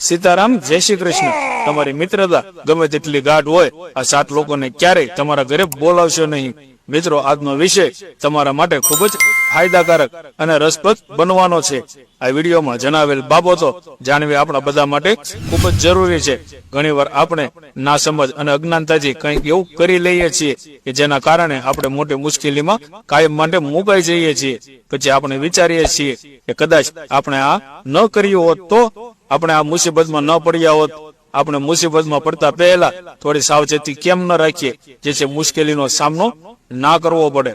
સીતારામ, જય શ્રી કૃષ્ણ. તમારી મિત્રતા ગમે તેટલી ગાઢ હોય, આ સાત લોકોને ક્યારેય તમારા ઘરે બોલાવશો નહીં. મિત્રો, આજનો વિષય તમારા માટે ખૂબ જ ફાયદાકારક અને રસપ્રદ બનવાનો છે. આ વિડીયોમાં જણાવેલ બાબતો જાણવી આપણા બધા માટે ખૂબ જ જરૂરી છે. ઘણીવાર આપણે ના સમજ અને અજ્ઞાનતાથી કંઈક એવું કરી લઈએ છીએ કે જેના કારણે આપણે મોટી મુશ્કેલીમાં કાયમ માટે મુકાઈ જઈએ છીએ. પછી આપણે વિચારીએ છીએ કે કદાચ આપણે આ ન કર્યું હોત તો આપણે આ મુસીબતમાં ન પડ્યા હોત, આપણે મુસીબતમાં પડતા પહેલા થોડી સાવચેતી કેમ ન રાખીએ જેથી મુશ્કેલીનો સામનો ના કરવો પડે.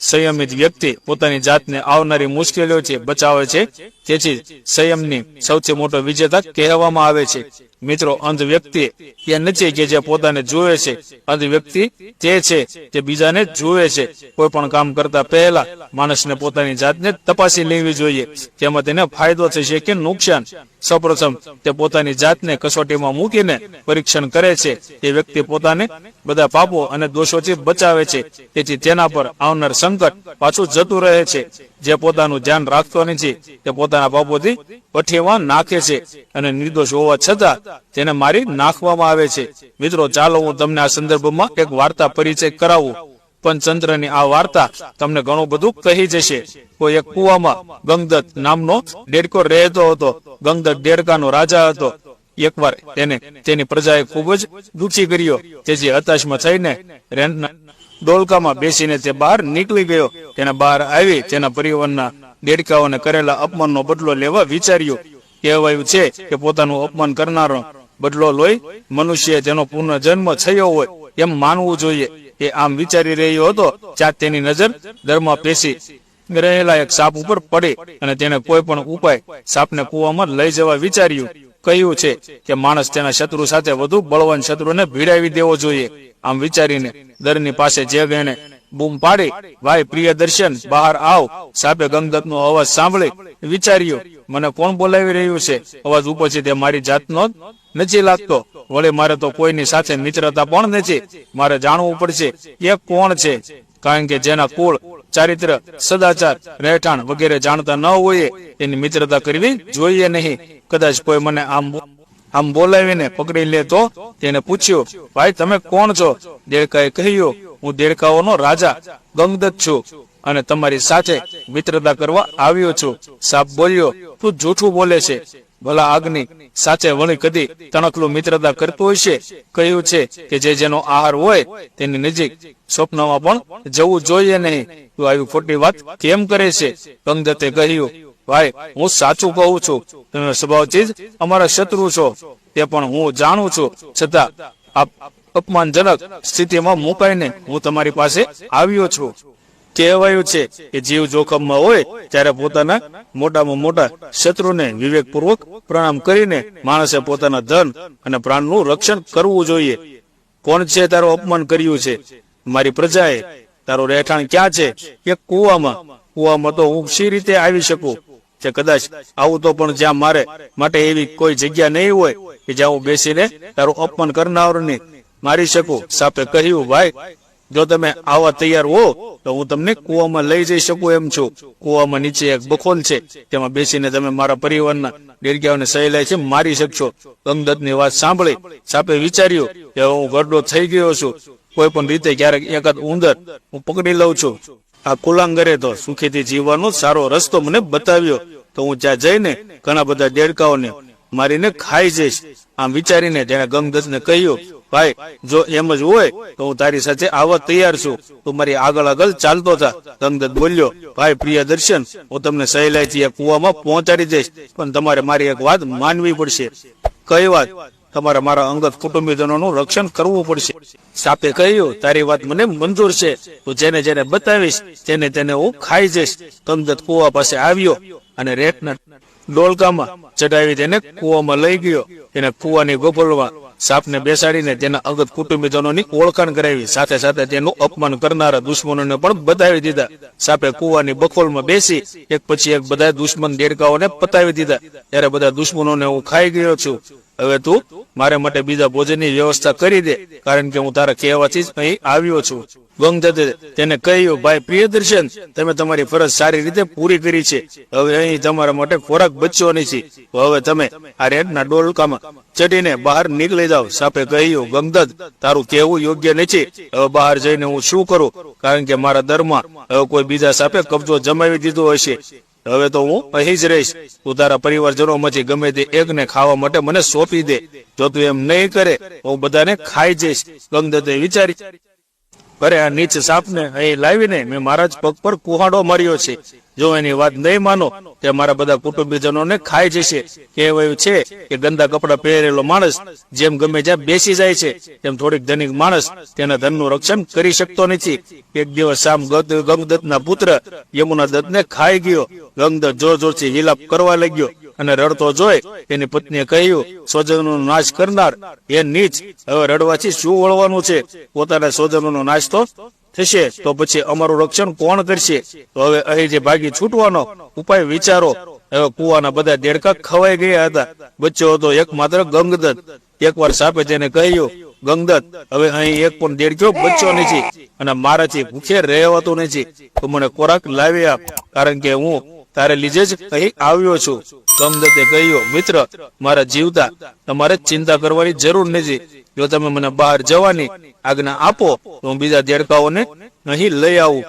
સંયમિત વ્યક્તિ પોતાની જાતને આવનારી મુશ્કેલીઓથી બચાવે છે. તેથી સંયમની સૌથી મોટો વિજેતા કહેવામાં આવે છે. મિત્રો અંધ વ્યક્તિ એ નથી કે જે પોતાને જોવે છે. અંધ વ્યક્તિ તે છે જે બીજાને જોવે છે. કોઈ પણ કામ કરતા પહેલા માણસને પોતાની જાતને તપાસી લેવી જોઈએ. તેમાં તેને ફાયદો થશે કે નુકસાન. સૌપ્રથમ, તે પોતાની જાતને કસોટીમાં મૂકીને પરીક્ષણ કરે છે. તે વ્યક્તિ પોતાને બધા પાપો અને દોષોથી બચાવે છે. તેથી તેના પર આવનાર સંકટ પાછું જતું રહે છે. જે પોતાનું ધ્યાન રાખતો નથી, તે પોતાના પાપોથી પઠેવા નાખે છે અને નિર્દોષ હોવા છતાં તેને મારી નાખવામાં આવે છે. મિત્રો, ચાલો હું તમને આ સંદર્ભમાં એક વાર્તા પરિચય કરાવું. પંચતંત્રની આ વાર્તા તમને ઘણું બધું કહી જશે. કોઈ એક કુવામાં ગંગદત્ત નામનો ડેડકો રહેતો હતો. ગંગદત્ત ડેડકાનો રાજા હતો. એકવાર તેને તેની પ્રજાએ ખૂબ જ દુઃખી કર્યો. તેથી હતાશમાં થઈને રેન્ટના ડોલકામાં બેસીને તે બહાર નીકળી ગયો. તેને બહાર આવી તેના પરિવારના દેડકાઓને કરેલા અપમાનનો બદલો લેવા વિચાર્યું. કહેવાયું છે કે પોતાનું અપમાન કરનારો બદલો લોહી મનુષ્ય તેનો પુનર્જન્મ થયો હોય એમ માનવું જોઈએ. એ આમ વિચારી રહ્યો હતો ત્યાં તેની નજર દરમાં પેશી રહેલા એક સાપ ઉપર પડી અને તેને કોઈ પણ ઉપાય સાપને કુવામાં લઈ જવા વિચાર્યું. કહ્યું છે કે માણસ તેના શત્રુ સાથે વધુ બળવાન શત્રુને ભીડાવી દેવો જોઈએ. આમ વિચારીને દરની પાસે જે ગઈને બૂમ પાડે. ભાઈ, પ્રિય દર્શન, બહાર આવ. સાપે ગંગદત્ત નો અવાજ સાંભળે. વિચાર્યો, મને કોણ બોલાવી રહ્યું છે? અવાજ ઉપરથી તે મારી જાતનો નથી લાગતો. વળી મારે તો કોઈની સાથે મિત્રતા પણ નથી. મારે જાણવું પડશે એ કોણ છે. કારણ કે જેના કુળ, ચારિત્ર, સદાચાર, રહેઠાણ વગેરે જાણતા ન હોઈએ, એની મિત્રતા કરવી જોઈએ નહીં. કદાચ કોઈ મને આમ આમ બોલાવીને પકડી લે તો? તેને પૂછ્યું, ભાઈ, તમે કોણ છો? દેડકાએ કહ્યું હું દેડકાઓનો રાજા, ગંગદત્ત છું અને તમારી સાથે મિત્રતા કરવા આવ્યો છું. સાપ બોલ્યો, તું જૂઠું બોલે છે. ભલા આગની સાચે વળી કદી તણકલું મિત્રતા કરતું હશે કહ્યું છે કે જે જેનો આહાર હોય તેની નજીક સ્વપ્નમાં પણ જવું જોઈએ નહીં. તું આવી ખોટી વાત કેમ કરે છે? ગંગદત્તે કહ્યું, ભાઈ, હું સાચું કહું છું. તમે સ્વભાવથી જ અમારા શત્રુ છો. તે પણ હું જાણું છું. છતાં આપ અપમાનજનક સ્થિતિમાં મુકાઈને હું તમારી પાસે આવ્યો છું. કહેવાયું છે કે જીવ જોખમમાં હોય ત્યારે પોતાના મોટામાં મોટા શત્રુને વિવેકપૂર્વક પ્રણામ કરીને માણસે પોતાના ધન અને પ્રાણનું રક્ષણ કરવું જોઈએ. કોણ છે તારું અપમાન કર્યું છે? મારી પ્રજાએ તારું રહેઠાણ ક્યાં છે? એક કુવામાં? કુવામાં તો હું સી રીતે આવી શકું? કે કદાચ આવું તો પણ જ્યાં મારે માટે એવી કોઈ જગ્યા નહીં હોય કે જ્યાં હું બેસીને તારું અપમાન કરનારને મારી શકું? સાપે કહ્યું, ભાઈ, જો તમે આવા તૈયાર હો, તો હું તમને કુવામાં લઈ જઈ શકું એમ છું. કુવામાં નીચે એક બખોલ છે. તેમાં બેસીને તમે મારા પરિવારના દેડકાઓને સહેલાઈ છે, મારી શકશો. ગંગદત્તની વાત સાંભળી, સાપે વિચાર્યું કે હું ગરડો થઈ ગયો છું. કોઈ પણ રીતે ક્યારેક એકાદ ઉંદર હું પકડી લઉં છું. આ કુલાંગરે તો સુખીથી જીવવાનો સારો રસ્તો મને બતાવ્યો. તો હું ત્યાં જઈને ઘણા બધા દેડકાઓને મારીને ખાઈ જઈશ. આમ વિચારીને તેણે ગંગદત્તને કહ્યું ભાઈ, જો એમ જ હોય, તો હું તારી સાથે આવવા તૈયાર છું. તું મારી આગળ આગળ ચાલતો થા ગંગદત્ત બોલ્યો, ભાઈ, પ્રિય દર્શન, હું તમને સહેલાઈથી એક કુવામાં પહોંચાડી દઈશ. પણ તમારે મારી એક વાત માનવી પડશે. કઈ વાત? તમારે મારા અંગત કુટુંબીજનોનું રક્ષણ કરવું પડશે. સાપે કહ્યું, તારી વાત મને મંજૂર છે. તું જેને જેને બતાવીશ, તેને તેને હું ખાઈ જઈશ. ગંગદત્ત કુવા પાસે આવ્યો અને રેટના ડોલકામાં ચડાવી તેને કુવામાં લઈ ગયો. એને કુવાની ગોપલમાં સાપને બેસાડીને તેના અંગત કુટુંબીજનોની ઓળખાણ કરાવી, સાથે સાથે તેનું અપમાન કરનારા દુશ્મનોને પણ બતાવી દીધા. સાપે કુવાની બખોલમાં બેસી, એક પછી એક બધા દુશ્મન દેડકાઓને પતાવી દીધા. ત્યારે બધા દુશ્મનોને હું ખાઈ ગયો છું. હવે તું મારે માટે બીજા ભોજનની વ્યવસ્થા કરી દે, કારણ કે હું તારા કહેવાથી જ અહીં આવ્યો છું. ગંગદત્તે તેને કહ્યું, ભાઈ, પ્રિયદર્શન, તમે તમારી ફરજ સારી રીતે પૂરી કરી છે. હવે અહીં તમારા માટે ખોરાક બચ્યો નથી. હવે તમે આ રેડના ડોલકામાં ચડીને બહાર નીકળી જાઓ. સાપે કહ્યું ગંગદત્ત તારું કહેવું યોગ્ય નથી. હવે બહાર જઈને હું શું કરું? કારણ કે મારા દરમાં હવે કોઈ બીજા સાપે કબજો જમાવી દીધો હશે. હવે તો હું અહીં જ રહીશ. તું તારા પરિવારજનોમાંથી ગમે તે એકને ખાવા માટે મને સોંપી દે. જો તું એમ નહીં કરે હું બધાને ખાઈ જઈશ. ગંગદત્તે વિચારી, અરે આ નીચ સાપને અહીં લાવીને મેં મારા જ પગ પર કુહાડો માર્યો છે. જો એની વાત નહીં માનો, તે મારા બધા કુટુંબીજનોને ખાઈ જશે. કહેવાયું છે કે ગંદા કપડા પહેરેલો માણસ જેમ ગમે જ્યાં બેસી જાય છે, તેમ થોડીક ધનિક માણસ તેના ધનનું રક્ષણ કરી શકતો નથી. એક દિવસ સામ ગંગદત્તના પુત્ર યમુના દત્તને ખાઈ ગયો. ગંગદત્ત જોર જોરથી વિલાપ કરવા લાગ્યો અને રડતો જોઈ તેની પત્નીએ કહ્યું, સ્વજનોનો નાશ કરનાર એ નીચ. હવે રડવાથી શું વળવાનું છે? પોતાના સ્વજનોનો નાશ તો થશે, તો પછી અમારું રક્ષણ કોણ કરશે? તો હવે અહીં જે ભાગી છૂટવાનો ઉપાય વિચારો. હવે કુવાના બધા દેડકા ખવાઈ ગયા હતા. બચ્ચો હતો એકમાત્ર ગંગદત્ત. એકવાર સાપે તેને કહ્યું, ગંગદત્ત, હવે અહીં એક પણ દેડક્યો બચ્ચો નથી અને મારાથી ભૂખે રહેવાતું નથી. તો મને ખોરાક લાવી આપ, કારણ કે હું તારે લીધે જ અહીં આવ્યો છું. ગંગદત્તે કહ્યું, મિત્ર, મારા જીવતા તમારે ચિંતા કરવાની જરૂર નથી. જો તમે મને બહાર જવાની આજ્ઞા આપો, હું બીજા દેડકાઓને નહીં લઈ આવું.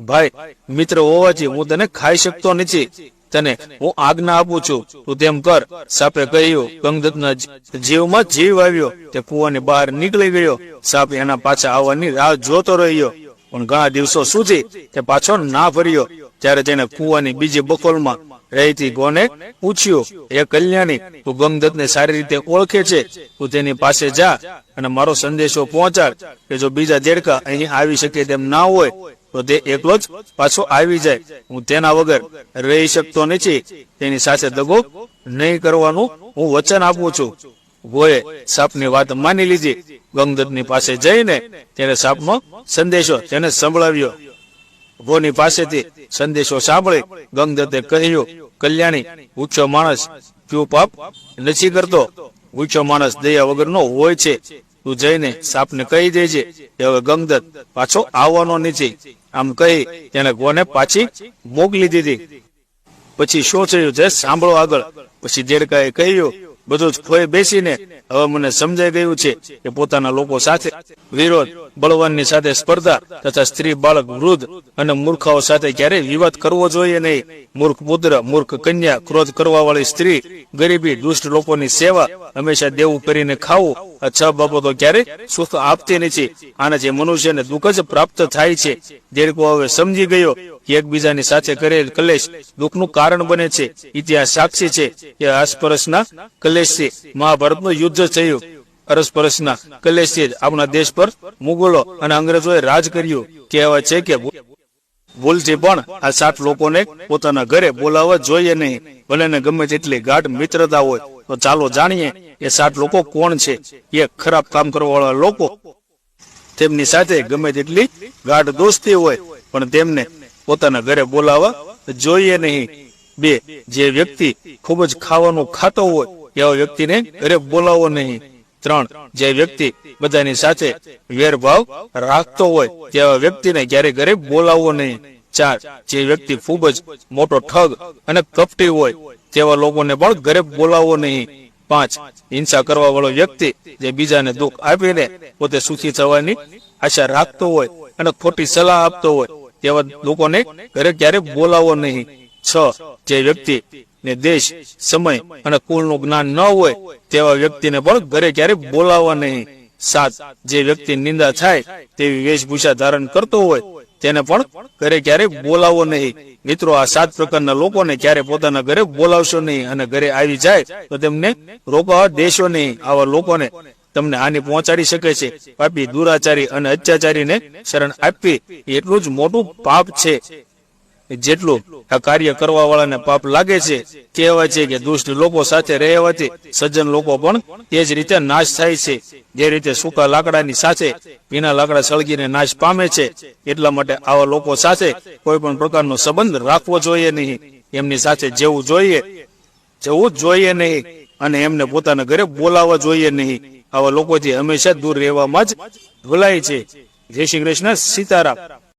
ભાઈ, મિત્ર હોવાથી હું તને ખાઈ શકતો નથી. તને હું આજ્ઞા આપું છું. તું તેમ કર. સાપે કહ્યું, ગંગદત્તના જીવમાં જીવ આવ્યો. તે કુવાની બહાર નીકળી ગયો. સાપ એના પાછા આવવાની રાહ જોતો રહ્યો. પણ ઘણા દિવસો સુધી તે પાછો ના ફર્યો. ત્યારે તેને કુવાની બીજી બકોલમાં રહેતી ગોને પૂછ્યું, એ કલ્યાણી, તું ગંગદત્તને સારી રીતે ઓળખે છે, તું તેની પાસે જા અને મારો સંદેશો પહોંચાડ, કે જો બીજા દેડકા અહીં આવી શકે તેમ ના હોય, તો તે એકલો જ પાછો આવી જાય. હું તેના વગર રહી શકતો નથી. તેની સાથે દગો નહીં કરવાનું હું વચન આપું છું. ગોએ સાપની વાત માની લીધી. ગંગદત્તની પાસે જઈને તેને સાપનો સંદેશો તેને સંભળાવ્યો. ગોની પાસેથી સંદેશો સાંભળી ગંગદત્તે કહ્યું, કલ્યાણી, ઊંચો માણસ, ક્યુ પાપ નથી કરતો? ઊંચો માણસ દયા વગરનો હોય છે. તું જઈને સાપને કહી દેજે કે હવે ગંગદત્ત પાછો આવવાનો નથી. આમ કહી તેને ગોને પાછી મોકલી દીધી. પછી શું થયું છે? સાંભળો આગળ. પછી દેડકાએ કહ્યું બધું જ ખોઈ બેસીને હવે મને સમજાઈ ગયું છે કે પોતાના લોકો સાથે વિરોધ, બળવાનની સાથે સ્પર્ધા તથા સ્ત્રી, બાળક, વૃદ્ધ અને મૂર્ખાઓ સાથે ક્યારેય વિવાદ કરવો જોઈએ નહીં. મૂર્ખ પુત્ર, મૂર્ખ કન્યા, ક્રોધ કરવા વાળી સ્ત્રી, ગરીબી, દુષ્ટ લોકોની સેવા હંમેશા દેવું કરીને ખાવું આ છ બાબતો ક્યારે? સુખ આપતી નથી. આનાથી મનુષ્યને દુઃખ જ પ્રાપ્ત થાય છે. દેડકો હવે સમજી ગયો એકબીજાની સાથે કરેલ કલેશ દુઃખનું કારણ બને છે. ઇતિહાસ સાક્ષી છે કે આસપરસના કલેશથી મહાભારતનું યુદ્ધ થયું. અરસપરસના કલેશથી આપણા દેશ પર મુગલો અને અંગ્રેજોએ રાજ કર્યું. કહેવાય છે કે ભૂલથી પણ આ સાત લોકોને પોતાના ઘરે બોલાવવા જોઈએ નહીં. ભલે ગમે તેટલી ગાઢ મિત્રતા હોય. તો ચાલો જાણીએ એ સાત લોકો કોણ છે? એ ખરાબ કામ કરવાવાળા લોકો. તેમની સાથે ગમે તેટલી ગાઢ દોસ્તી હોય, પણ તેમને પોતાના ઘરે બોલાવવા જોઈએ નહીં. બે, જે વ્યક્તિ ખૂબ જ ખાવાનું ખાતો હોય એવા વ્યક્તિને ઘરે બોલાવો નહીં. ત્રણ, જે વ્યક્તિ બધાની સાથે વેરભાવ રાખતો હોય તેવા વ્યક્તિને ક્યારે ઘરે બોલાવવો નહીં. ચાર, જે વ્યક્તિ ખૂબ જ મોટો ઠગ અને કપટી હોય તેવા લોકોને પણ ઘરે બોલાવવો નહીં. પાંચ, હિંસા કરવા વાળો વ્યક્તિ જે બીજાને દુઃખ આપીને પોતે સુખી થવાની આશા રાખતો હોય અને ખોટી સલાહ આપતો હોય, તેવા લોકોને ઘરે ક્યારે બોલાવવો નહીં. છ, જે વ્યક્તિ ને દેશ, સમય અને કુળનું જ્ઞાન ન હોય, તેવા વ્યક્તિને પણ ઘરે ક્યારે બોલાવવા નહીં. સાત, જે વ્યક્તિ નિંદા થાય તેવી વેશભૂષા ધારણ કરતો હોય તેને પણ ઘરે ક્યારે બોલાવો નહીં. મિત્રો, આ સાત પ્રકારના લોકોને ક્યારે પોતાના ઘરે બોલાવશો નહીં અને ઘરે આવી જાય તો તેમને રોકવા દેશો નહીં. આવા લોકોને તમને હાનિ પહોંચાડી શકે છે. પાપી, દુરાચારી અને અત્યાચારીને શરણ આપવી એટલું જ મોટું પાપ છે. જેટલું આ કાર્ય કરવા વાળાને પાપ લાગે છે, કહેવાય છે કે દુષ્ટ લોકો સાથે રહેવાથી સજ્જન લોકો પણ તે જ રીતે નાશ થાય છે. જે રીતે સૂકા લાકડાની સાથે ભીના લાકડા સળગીને નાશ પામે છે, એટલા માટે આવા લોકો સાથે કોઈ પણ પ્રકારનો સંબંધ રાખવો જોઈએ નહીં. એમની સાથે જેવું જોઈએ જવું જોઈએ નહીં અને એમને પોતાના ઘરે બોલાવવા જોઈએ નહીં. આવા લોકોથી હંમેશા દૂર રહેવામાં જ ભૂલાય છે. જય શ્રી કૃષ્ણ, સીતારામ.